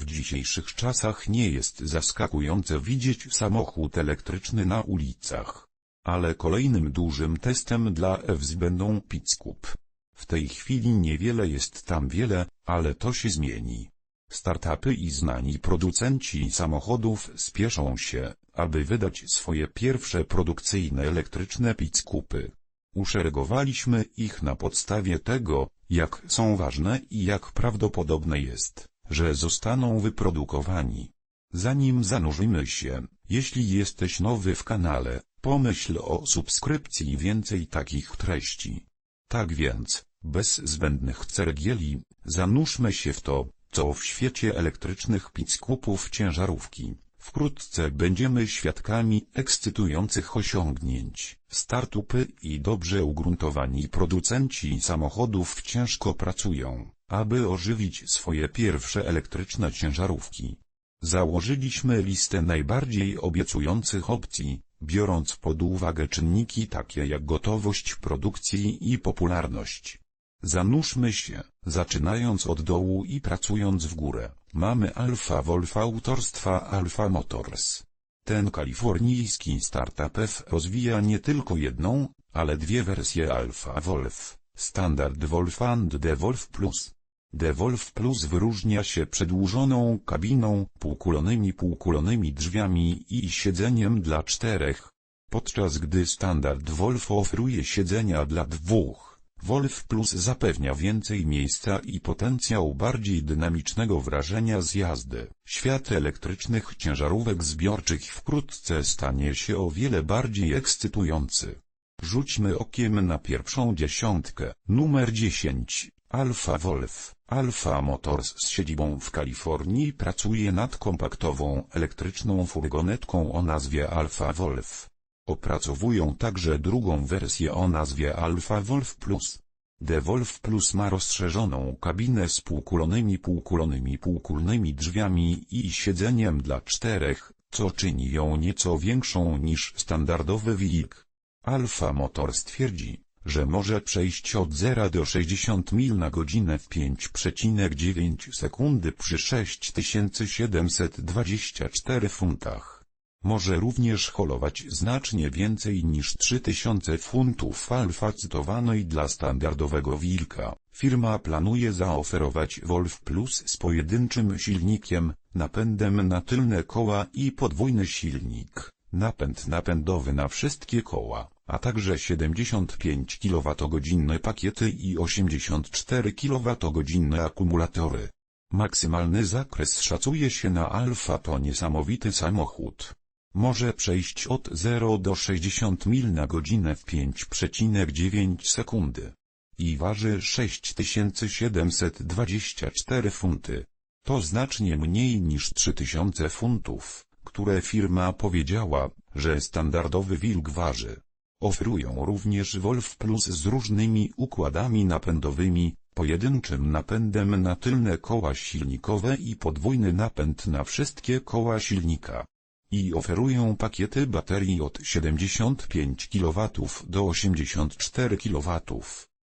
W dzisiejszych czasach nie jest zaskakujące widzieć samochód elektryczny na ulicach. Ale kolejnym dużym testem dla EWS będą Pitskup. W tej chwili niewiele jest tam wiele, ale to się zmieni. Startupy i znani producenci samochodów spieszą się, aby wydać swoje pierwsze produkcyjne elektryczne Pitskupy. Uszeregowaliśmy ich na podstawie tego, jak są ważne i jak prawdopodobne jest, że zostaną wyprodukowani. Zanim zanurzymy się, jeśli jesteś nowy w kanale, pomyśl o subskrypcji więcej takich treści. Tak więc, bez zbędnych ceregieli, zanurzmy się w to, co w świecie elektrycznych pickupów ciężarówki. Wkrótce będziemy świadkami ekscytujących osiągnięć. Startupy i dobrze ugruntowani producenci samochodów ciężko pracują, aby ożywić swoje pierwsze elektryczne ciężarówki. Założyliśmy listę najbardziej obiecujących opcji, biorąc pod uwagę czynniki takie jak gotowość produkcji i popularność. Zanurzmy się, zaczynając od dołu i pracując w górę. Mamy Alfa Wolf autorstwa Alfa Motors. Ten kalifornijski startup rozwija nie tylko jedną, ale dwie wersje Alfa Wolf, Standard Wolf and The Wolf Plus. The Wolf Plus wyróżnia się przedłużoną kabiną, półkulonymi półkulonymi drzwiami i siedzeniem dla czterech, podczas gdy Standard Wolf oferuje siedzenia dla dwóch. Wolf Plus zapewnia więcej miejsca i potencjał bardziej dynamicznego wrażenia z jazdy. Świat elektrycznych ciężarówek zbiorczych wkrótce stanie się o wiele bardziej ekscytujący. Rzućmy okiem na pierwszą dziesiątkę. Numer 10. Alfa Wolf. Alfa Motors z siedzibą w Kalifornii pracuje nad kompaktową elektryczną furgonetką o nazwie Alfa Wolf. Opracowują także drugą wersję o nazwie Alfa Wolf Plus. The Wolf Plus ma rozszerzoną kabinę z półkulonymi półkulonymi półkulnymi drzwiami i siedzeniem dla czterech, co czyni ją nieco większą niż standardowy Wilk. Alfa Motors twierdzi, że może przejść od 0 do 60 mil na godzinę w 5,9 sekundy przy 6724 funtach. Może również holować znacznie więcej niż 3000 funtów alfa cytowanej dla standardowego wilka. Firma planuje zaoferować Wolf Plus z pojedynczym silnikiem, napędem na tylne koła i podwójny silnik, napęd napędowy na wszystkie koła, a także 75 kWh pakiety i 84 kWh akumulatory. Maksymalny zakres szacuje się na alfa to niesamowity samochód. Może przejść od 0 do 60 mil na godzinę w 5,9 sekundy. I waży 6724 funty. To znacznie mniej niż 3000 funtów, które firma powiedziała, że standardowy wilk waży. Oferują również Wolf Plus z różnymi układami napędowymi, pojedynczym napędem na tylne koła silnikowe i podwójny napęd na wszystkie koła silnika i oferują pakiety baterii od 75 kW do 84 kW.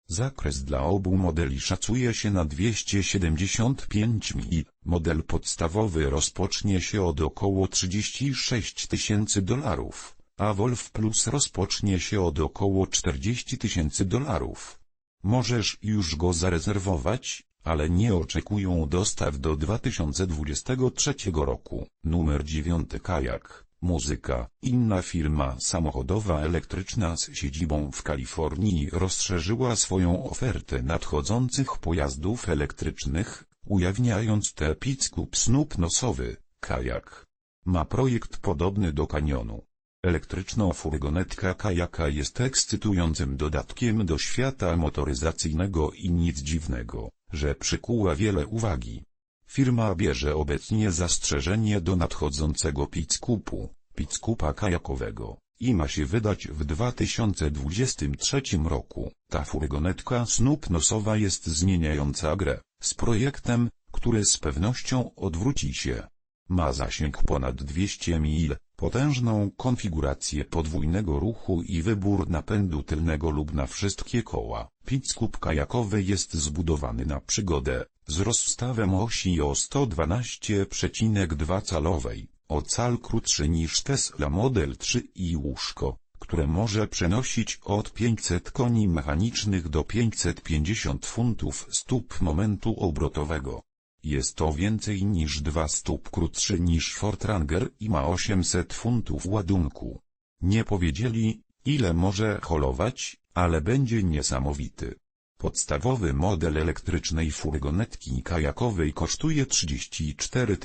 Zakres dla obu modeli szacuje się na 275 mil. Model podstawowy rozpocznie się od około 36 tysięcy dolarów, a Wolf Plus rozpocznie się od około 40 tysięcy dolarów. Możesz już go zarezerwować, ale nie oczekują dostaw do 2023 roku. Numer 9 Kajak, muzyka. Inna firma samochodowa elektryczna z siedzibą w Kalifornii rozszerzyła swoją ofertę nadchodzących pojazdów elektrycznych, ujawniając te Pitskup Snoop nosowy, kajak. Ma projekt podobny do kanionu. Elektryczna furgonetka kajaka jest ekscytującym dodatkiem do świata motoryzacyjnego i nic dziwnego, że przykuła wiele uwagi. Firma bierze obecnie zastrzeżenie do nadchodzącego Pitskupu, Pitskupa kajakowego, i ma się wydać w 2023 roku. Ta furgonetka Snoop nosowa jest zmieniająca grę, z projektem, który z pewnością odwróci się. Ma zasięg ponad 200 mil, potężną konfigurację podwójnego ruchu i wybór napędu tylnego lub na wszystkie koła. Pitskup kajakowy jest zbudowany na przygodę, z rozstawem osi o 112,2 calowej, o cal krótszy niż Tesla Model 3 i łóżko, które może przenosić od 500 koni mechanicznych do 550 funtów stóp momentu obrotowego. Jest to więcej niż 2 stóp krótszy niż Ford Ranger i ma 800 funtów ładunku. Nie powiedzieli, ile może holować, ale będzie niesamowity. Podstawowy model elektrycznej furgonetki kajakowej kosztuje 34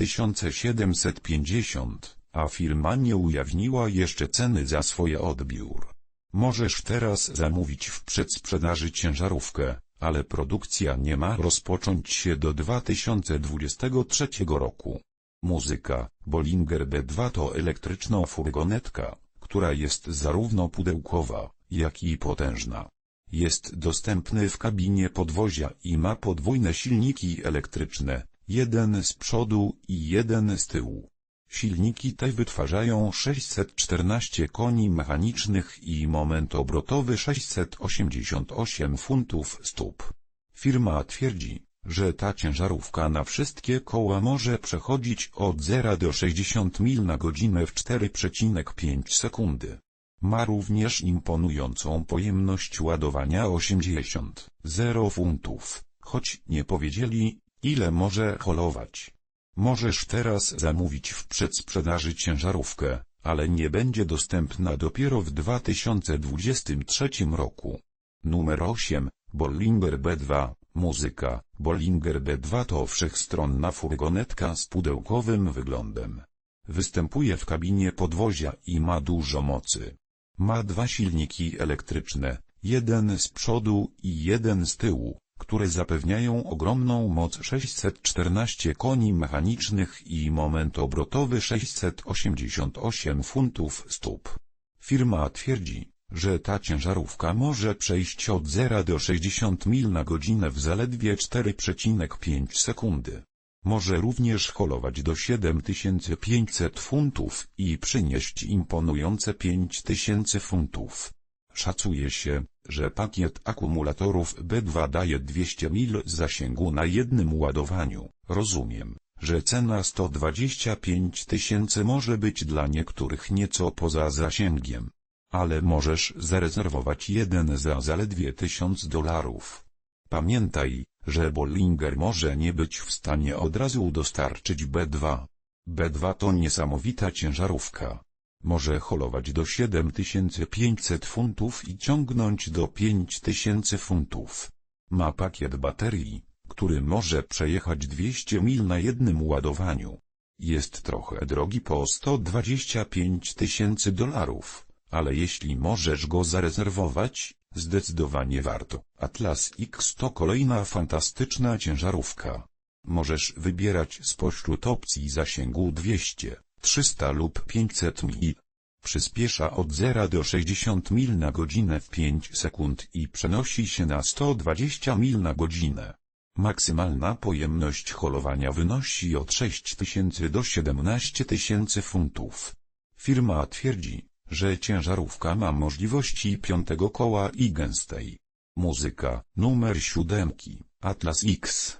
750, a firma nie ujawniła jeszcze ceny za swoje odbiór. Możesz teraz zamówić w przedsprzedaży ciężarówkę, ale produkcja nie ma rozpocząć się do 2023 roku. Muzyka Bollinger B2 to elektryczna furgonetka, która jest zarówno pudełkowa, jak i potężna. Jest dostępny w kabinie podwozia i ma podwójne silniki elektryczne, jeden z przodu i jeden z tyłu. Silniki te wytwarzają 614 koni mechanicznych i moment obrotowy 688 funtów stóp. Firma twierdzi, że ta ciężarówka na wszystkie koła może przechodzić od 0 do 60 mil na godzinę w 4,5 sekundy. Ma również imponującą pojemność ładowania 80,0 funtów, choć nie powiedzieli, ile może holować. Możesz teraz zamówić w przedsprzedaży ciężarówkę, ale nie będzie dostępna dopiero w 2023 roku. Numer 8, Bollinger B2, muzyka. Bollinger B2 to wszechstronna furgonetka z pudełkowym wyglądem. Występuje w kabinie podwozia i ma dużo mocy. Ma dwa silniki elektryczne, jeden z przodu i jeden z tyłu, które zapewniają ogromną moc 614 koni mechanicznych i moment obrotowy 688 funtów stóp. Firma twierdzi, że ta ciężarówka może przejść od 0 do 60 mil na godzinę w zaledwie 4,5 sekundy. Może również holować do 7500 funtów i przynieść imponujące 5000 funtów. Szacuje się, że pakiet akumulatorów B2 daje 200 mil zasięgu na jednym ładowaniu. Rozumiem, że cena 125 tysięcy może być dla niektórych nieco poza zasięgiem. Ale możesz zarezerwować jeden za zaledwie 1000 dolarów. Pamiętaj, że Bollinger może nie być w stanie od razu dostarczyć B2. B2 to niesamowita ciężarówka. Może holować do 7500 funtów i ciągnąć do 5000 funtów. Ma pakiet baterii, który może przejechać 200 mil na jednym ładowaniu. Jest trochę drogi po 125 tysięcy dolarów, ale jeśli możesz go zarezerwować, zdecydowanie warto. Atlas X to kolejna fantastyczna ciężarówka. Możesz wybierać spośród opcji zasięgu 200, 300 lub 500 mil. Przyspiesza od 0 do 60 mil na godzinę w 5 sekund i przenosi się na 120 mil na godzinę. Maksymalna pojemność holowania wynosi od 6000 do 17 tysięcy funtów. Firma twierdzi, że ciężarówka ma możliwości piątego koła i gęstej. Muzyka, numer siódemki, Atlas X.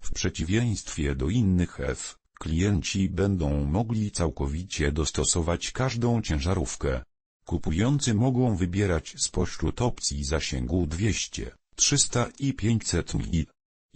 W przeciwieństwie do innych F, klienci będą mogli całkowicie dostosować każdą ciężarówkę. Kupujący mogą wybierać spośród opcji zasięgu 200, 300 i 500 mil.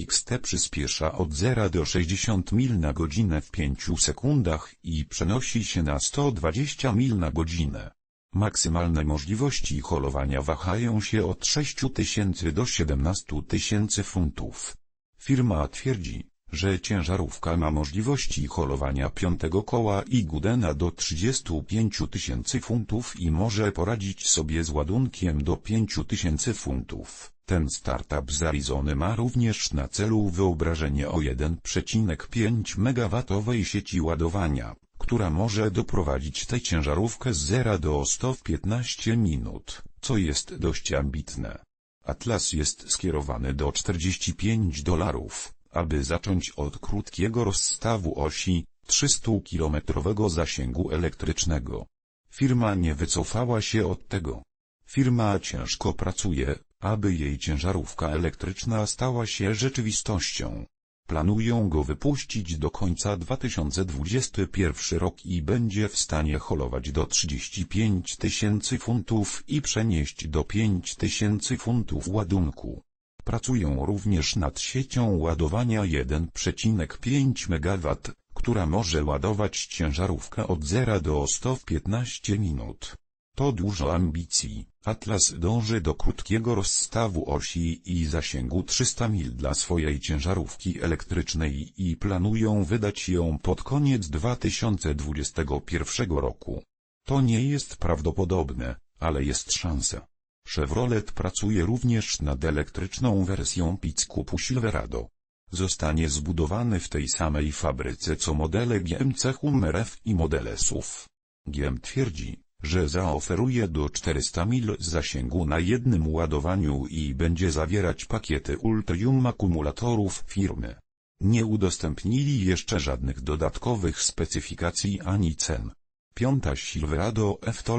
XT przyspiesza od 0 do 60 mil na godzinę w 5 sekundach i przenosi się na 120 mil na godzinę. Maksymalne możliwości holowania wahają się od 6000 do 17 tysięcy funtów. Firma twierdzi, że ciężarówka ma możliwości holowania piątego koła i Gudena do 35 tysięcy funtów i może poradzić sobie z ładunkiem do 5 tysięcy funtów. Ten startup z Arizony ma również na celu wyobrażenie o 1,5 MW sieci ładowania, która może doprowadzić tę ciężarówkę z 0 do 100 w 15 minut, co jest dość ambitne. Atlas jest skierowany do 45 dolarów aby zacząć od krótkiego rozstawu osi, 300-kilometrowego zasięgu elektrycznego. Firma nie wycofała się od tego. Firma ciężko pracuje, aby jej ciężarówka elektryczna stała się rzeczywistością. Planują go wypuścić do końca 2021 rok i będzie w stanie holować do 35 tysięcy funtów i przenieść do 5 tysięcy funtów ładunku. Pracują również nad siecią ładowania 1,5 MW, która może ładować ciężarówkę od 0 do 100 w 15 minut. To dużo ambicji. Atlas dąży do krótkiego rozstawu osi i zasięgu 300 mil dla swojej ciężarówki elektrycznej i planują wydać ją pod koniec 2021 roku. To nie jest prawdopodobne, ale jest szansa. Chevrolet pracuje również nad elektryczną wersją Pickupu Silverado. Zostanie zbudowany w tej samej fabryce co modele GMC Hummer F i modele SUV. GM twierdzi, że zaoferuje do 400 mil zasięgu na jednym ładowaniu i będzie zawierać pakiety Ultium akumulatorów firmy. Nie udostępnili jeszcze żadnych dodatkowych specyfikacji ani cen. Piąta Silverado F to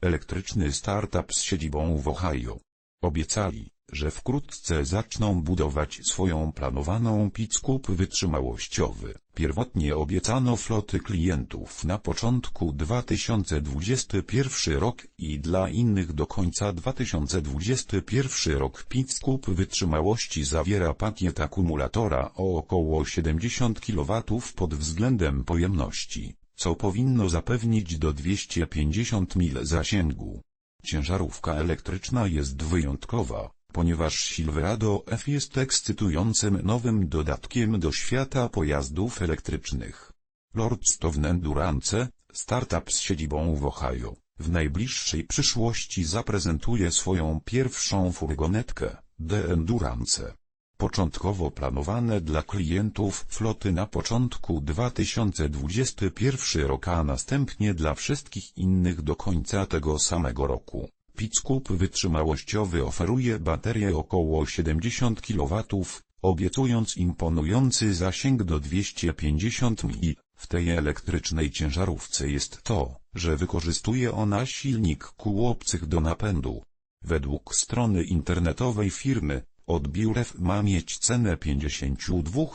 elektryczny startup z siedzibą w Ohio. Obiecali, że wkrótce zaczną budować swoją planowaną Pickup wytrzymałościowy. Pierwotnie obiecano floty klientów na początku 2021 rok i dla innych do końca 2021 rok Pickup wytrzymałości zawiera pakiet akumulatora o około 70 kW pod względem pojemności, co powinno zapewnić do 250 mil zasięgu. Ciężarówka elektryczna jest wyjątkowa, ponieważ Silverado F jest ekscytującym nowym dodatkiem do świata pojazdów elektrycznych. Lordstone Endurance, startup z siedzibą w Ohio, w najbliższej przyszłości zaprezentuje swoją pierwszą furgonetkę, The Endurance. Początkowo planowane dla klientów floty na początku 2021 roku, a następnie dla wszystkich innych do końca tego samego roku. Pickup wytrzymałościowy oferuje baterię około 70 kW, obiecując imponujący zasięg do 250 mil. W tej elektrycznej ciężarówce jest to, że wykorzystuje ona silnik kół obcych do napędu. Według strony internetowej firmy, odbiór ma mieć cenę 52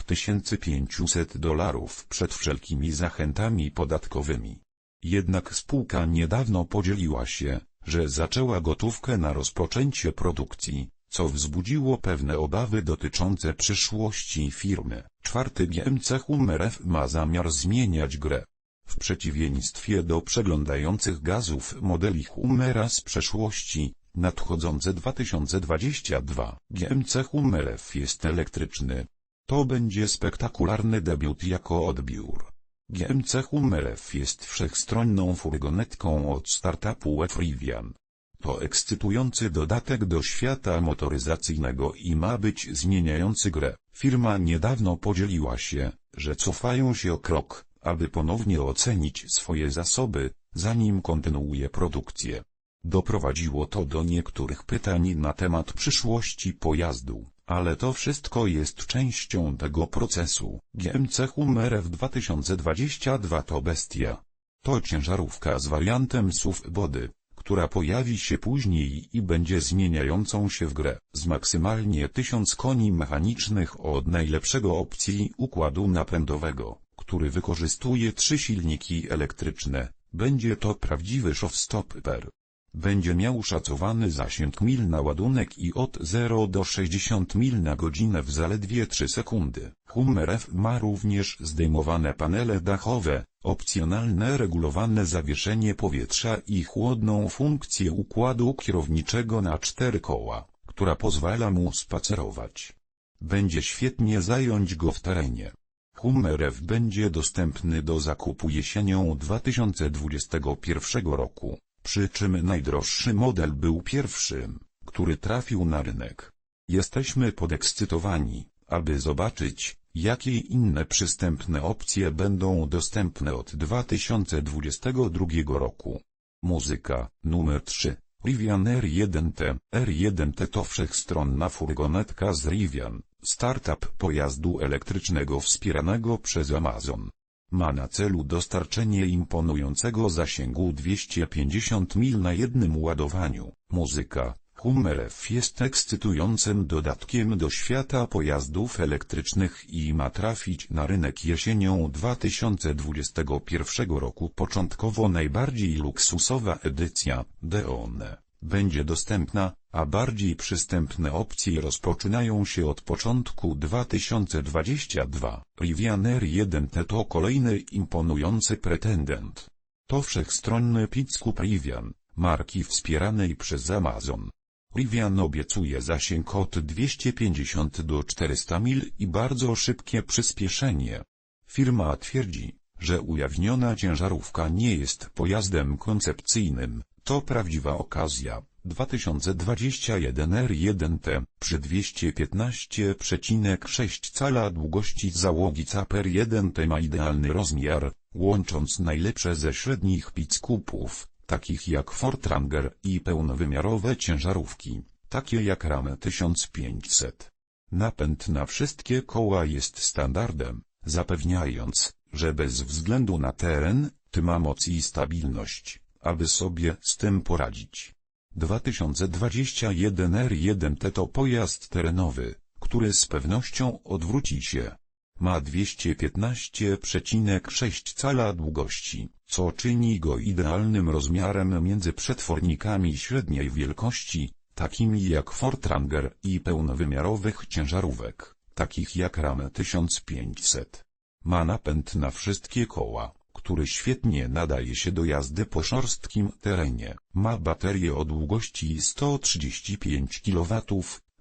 500 dolarów przed wszelkimi zachętami podatkowymi. Jednak spółka niedawno podzieliła się, że zaczęła gotówkę na rozpoczęcie produkcji, co wzbudziło pewne obawy dotyczące przyszłości firmy. Czwarty GMC Hummer ma zamiar zmieniać grę. W przeciwieństwie do przeglądających gazów modeli Hummera z przeszłości, nadchodzące 2022, GMC Hummer F jest elektryczny. To będzie spektakularny debiut jako odbiór. GMC Hummer F jest wszechstronną furgonetką od startupu F-Rivian. To ekscytujący dodatek do świata motoryzacyjnego i ma być zmieniający grę. Firma niedawno podzieliła się, że cofają się o krok, aby ponownie ocenić swoje zasoby, zanim kontynuuje produkcję. Doprowadziło to do niektórych pytań na temat przyszłości pojazdu. Ale to wszystko jest częścią tego procesu. GMC Hummer w 2022 to bestia. To ciężarówka z wariantem SUV body, która pojawi się później i będzie zmieniającą się w grę, z maksymalnie 1000 koni mechanicznych od najlepszego opcji układu napędowego, który wykorzystuje trzy silniki elektryczne. Będzie to prawdziwy showstopper. Będzie miał szacowany zasięg mil na ładunek i od 0 do 60 mil na godzinę w zaledwie 3 sekundy. Hummer F ma również zdejmowane panele dachowe, opcjonalne regulowane zawieszenie powietrza i chłodną funkcję układu kierowniczego na cztery koła, która pozwala mu spacerować. Będzie świetnie zająć go w terenie. Hummer F będzie dostępny do zakupu jesienią 2021 roku przy czym najdroższy model był pierwszym, który trafił na rynek. Jesteśmy podekscytowani, aby zobaczyć, jakie inne przystępne opcje będą dostępne od 2022 roku. Muzyka, numer 3. Rivian R1T R1T to wszechstronna furgonetka z Rivian, startup pojazdu elektrycznego wspieranego przez Amazon. Ma na celu dostarczenie imponującego zasięgu 250 mil na jednym ładowaniu. Muzyka Hummer F jest ekscytującym dodatkiem do świata pojazdów elektrycznych i ma trafić na rynek jesienią 2021 roku. Początkowo najbardziej luksusowa edycja, Deone, będzie dostępna, a bardziej przystępne opcje rozpoczynają się od początku 2022. Rivian R1T to kolejny imponujący pretendent. To wszechstronny Pickup Rivian, marki wspieranej przez Amazon. Rivian obiecuje zasięg od 250 do 400 mil i bardzo szybkie przyspieszenie. Firma twierdzi, że ujawniona ciężarówka nie jest pojazdem koncepcyjnym, to prawdziwa okazja. 2021 R1T przy 215,6 cala długości załogi CAPER 1T ma idealny rozmiar, łącząc najlepsze ze średnich pickupów, takich jak Ford Ranger i pełnowymiarowe ciężarówki, takie jak Ram 1500. Napęd na wszystkie koła jest standardem, zapewniając, że bez względu na teren, ty ma moc i stabilność, aby sobie z tym poradzić. 2021 R1T to pojazd terenowy, który z pewnością odwróci się. Ma 215,6 cala długości, co czyni go idealnym rozmiarem między przetwornikami średniej wielkości, takimi jak Ford Ranger i pełnowymiarowych ciężarówek, takich jak Ram 1500. Ma napęd na wszystkie koła, który świetnie nadaje się do jazdy po szorstkim terenie. Ma baterię o długości 135 kW,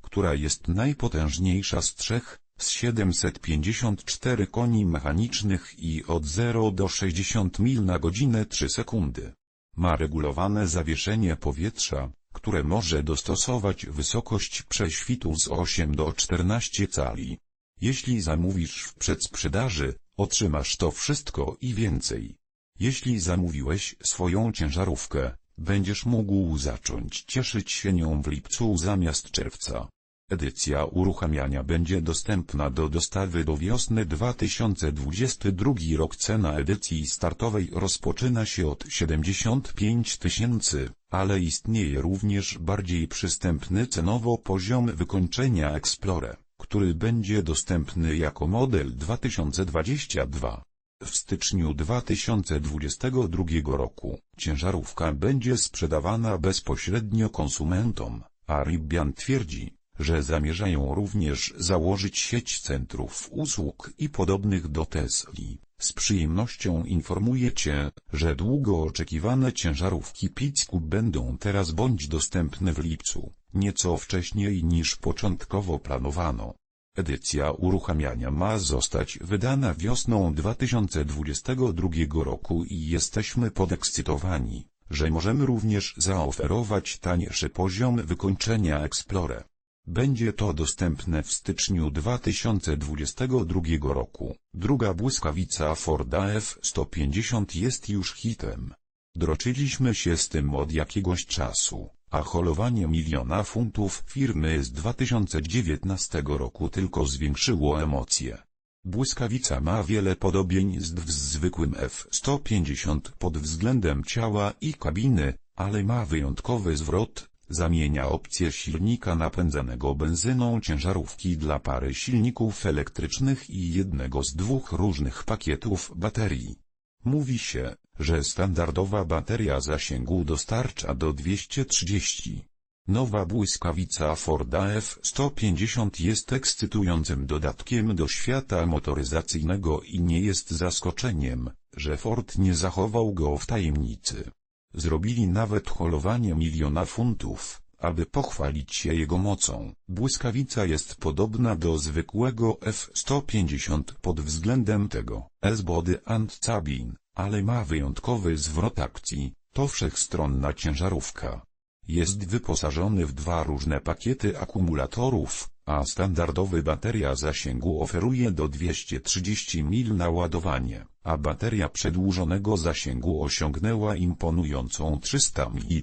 która jest najpotężniejsza z trzech, z 754 koni mechanicznych i od 0 do 60 mil na godzinę 3 sekundy. Ma regulowane zawieszenie powietrza, które może dostosować wysokość prześwitu z 8 do 14 cali. Jeśli zamówisz w przedsprzedaży, otrzymasz to wszystko i więcej. Jeśli zamówiłeś swoją ciężarówkę, będziesz mógł zacząć cieszyć się nią w lipcu zamiast czerwca. Edycja uruchamiania będzie dostępna do dostawy do wiosny 2022 rok. Cena edycji startowej rozpoczyna się od 75 tysięcy, ale istnieje również bardziej przystępny cenowo poziom wykończenia Explorer, który będzie dostępny jako model 2022. W styczniu 2022 roku ciężarówka będzie sprzedawana bezpośrednio konsumentom, a Rivian twierdzi, że zamierzają również założyć sieć centrów usług i podobnych do Tesli. Z przyjemnością informuję Cię, że długo oczekiwane ciężarówki Pickup będą teraz bądź dostępne w lipcu, nieco wcześniej niż początkowo planowano. Edycja uruchamiania ma zostać wydana wiosną 2022 roku i jesteśmy podekscytowani, że możemy również zaoferować taniejszy poziom wykończenia Explorer. Będzie to dostępne w styczniu 2022 roku. Druga błyskawica Forda F-150 jest już hitem. Droczyliśmy się z tym od jakiegoś czasu, a holowanie miliona funtów firmy z 2019 roku tylko zwiększyło emocje. Błyskawica ma wiele podobieństw z zwykłym F-150 pod względem ciała i kabiny, ale ma wyjątkowy zwrot, Zamienia opcję silnika napędzanego benzyną ciężarówki dla pary silników elektrycznych i jednego z dwóch różnych pakietów baterii. Mówi się, że standardowa bateria zasięgu dostarcza do 230. Nowa błyskawica Forda F-150 jest ekscytującym dodatkiem do świata motoryzacyjnego i nie jest zaskoczeniem, że Ford nie zachował go w tajemnicy. Zrobili nawet holowanie miliona funtów, aby pochwalić się jego mocą. Błyskawica jest podobna do zwykłego F-150 pod względem tego S-body and cabin, ale ma wyjątkowy zwrot akcji, to wszechstronna ciężarówka. Jest wyposażony w dwa różne pakiety akumulatorów, a standardowy bateria zasięgu oferuje do 230 mil na ładowanie, a bateria przedłużonego zasięgu osiągnęła imponującą 300 mil.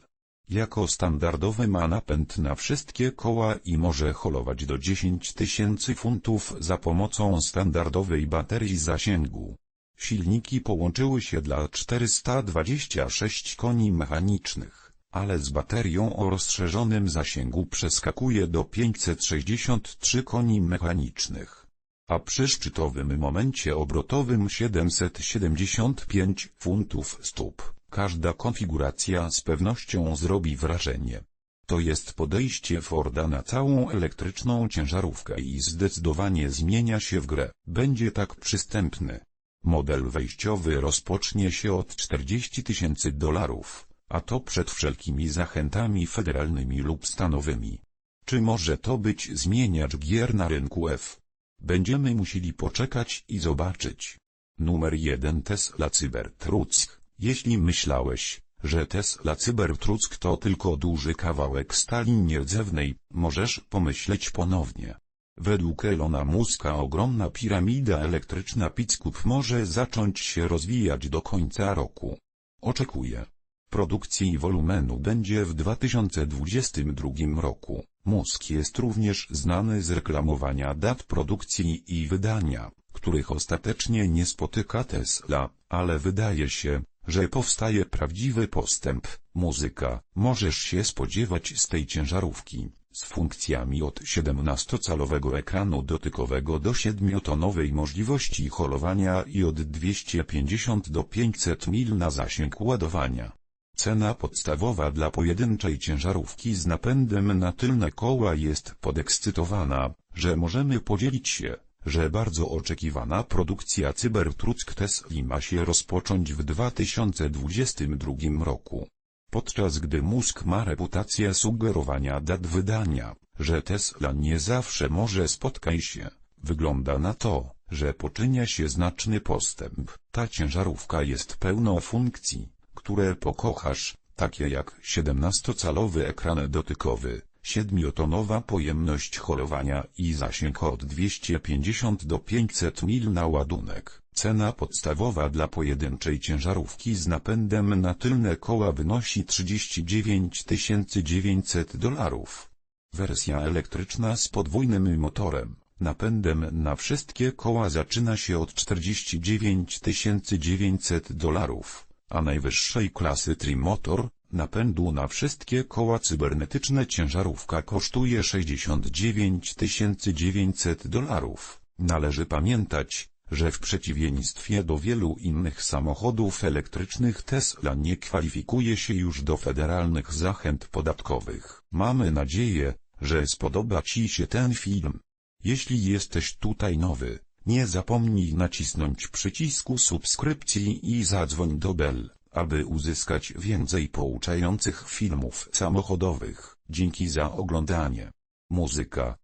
Jako standardowy ma napęd na wszystkie koła i może holować do 10 tysięcy funtów za pomocą standardowej baterii zasięgu. Silniki połączyły się dla 426 koni mechanicznych ale z baterią o rozszerzonym zasięgu przeskakuje do 563 koni mechanicznych. A przy szczytowym momencie obrotowym 775 funtów stóp, każda konfiguracja z pewnością zrobi wrażenie. To jest podejście Forda na całą elektryczną ciężarówkę i zdecydowanie zmienia się w grę. Będzie tak przystępny. Model wejściowy rozpocznie się od 40 tysięcy dolarów, a to przed wszelkimi zachętami federalnymi lub stanowymi. Czy może to być zmieniacz gier na rynku F? Będziemy musieli poczekać i zobaczyć. Numer 1 Tesla Cybertruck. Jeśli myślałeś, że Tesla Cybertruck to tylko duży kawałek stali nierdzewnej, możesz pomyśleć ponownie. Według Elona Muska ogromna piramida elektryczna Pickup może zacząć się rozwijać do końca roku. Oczekuję. Produkcji wolumenu będzie w 2022 roku. Musk jest również znany z reklamowania dat produkcji i wydania, których ostatecznie nie spotyka Tesla, ale wydaje się, że powstaje prawdziwy postęp. Muzyka, możesz się spodziewać z tej ciężarówki, z funkcjami od 17-calowego ekranu dotykowego do 7-tonowej możliwości holowania i od 250 do 500 mil na zasięg ładowania. Cena podstawowa dla pojedynczej ciężarówki z napędem na tylne koła jest podekscytowana, że możemy podzielić się, że bardzo oczekiwana produkcja Cybertruck Tesla ma się rozpocząć w 2022 roku. Podczas gdy Musk ma reputację sugerowania dat wydania, że Tesla nie zawsze może spotkać się, wygląda na to, że poczynia się znaczny postęp. Ta ciężarówka jest pełną funkcji, które pokochasz, takie jak 17-calowy ekran dotykowy, 7-tonowa pojemność holowania i zasięg od 250 do 500 mil na ładunek. Cena podstawowa dla pojedynczej ciężarówki z napędem na tylne koła wynosi 39 900 dolarów. Wersja elektryczna z podwójnym motorem, napędem na wszystkie koła zaczyna się od 49 900 dolarów, a najwyższej klasy Trimotor, napędu na wszystkie koła cybernetyczne ciężarówka kosztuje 69 900 dolarów. Należy pamiętać, że w przeciwieństwie do wielu innych samochodów elektrycznych Tesla nie kwalifikuje się już do federalnych zachęt podatkowych. Mamy nadzieję, że spodoba Ci się ten film. Jeśli jesteś tutaj nowy, nie zapomnij nacisnąć przycisku subskrypcji i zadzwoń do bell, aby uzyskać więcej pouczających filmów samochodowych. Dzięki za oglądanie. Muzyka